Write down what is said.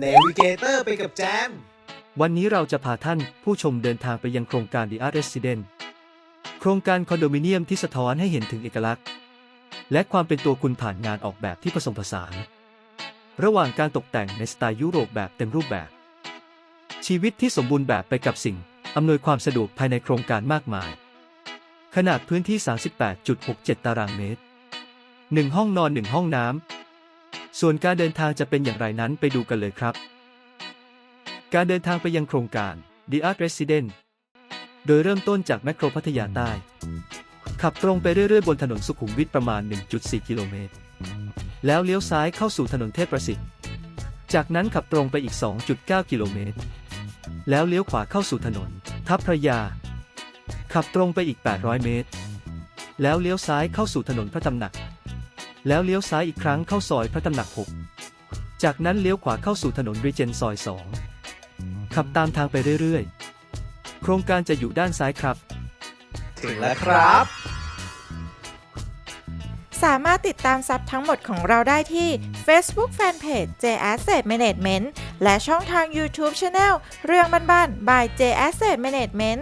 เนวิเกเตอร์ไปกับแจม วันนี้เราจะพาท่านผู้ชมเดินทางไปยังโครงการ The Art Resident โครงการคอนโดมิเนียมที่สะท้อนให้เห็นถึงเอกลักษณ์ และความเป็นตัวคุณผ่านงานออกแบบที่ผสมผสาน ระหว่างการตกแต่งในสไตล์ยุโรปแบบเต็มรูปแบบ ชีวิตที่สมบูรณ์แบบไปกับสิ่ง อำนวยความสะดวกภายในโครงการมากมาย ขนาดพื้นที่ 38.67 ตารางเมตร 1 ห้องนอน 1 ห้องน้ำ ส่วนการเดินทางจะเป็นอย่างไรนั้นไปดูกันเลยครับ การเดินทางไปยังโครงการ The Art Resident โดยเริ่มต้นจากแมคโครพัทยาใต้ ขับตรงไปเรื่อยๆ บนถนนสุขุมวิทประมาณ 1.4 กิโลเมตร แล้วเลี้ยวซ้ายเข้าสู่ถนนเทพประสิทธิ์ จากนั้นขับตรงไปอีก 2.9 กิโลเมตร แล้วเลี้ยวขวาเข้าสู่ถนน ทับพระยา ขับตรงไปอีก 800 เมตร แล้วเลี้ยวซ้ายเข้าสู่ถนนพระตำหนัก แล้วเลี้ยวซ้ายอีกครั้งเข้าซอยพระตำหนัก 6 จากนั้นเลี้ยวขวาเข้าสู่ถนนรีเจนซอย 2 ขับตามทางไปเรื่อยๆ โครงการจะอยู่ด้านซ้ายครับ ถึงแล้วครับ สามารถติดตามซับทั้งหมดของเราได้ที่ Facebook Fanpage J Asset Management และช่องทาง YouTube Channel เรื่องบ้านๆ by J Asset Management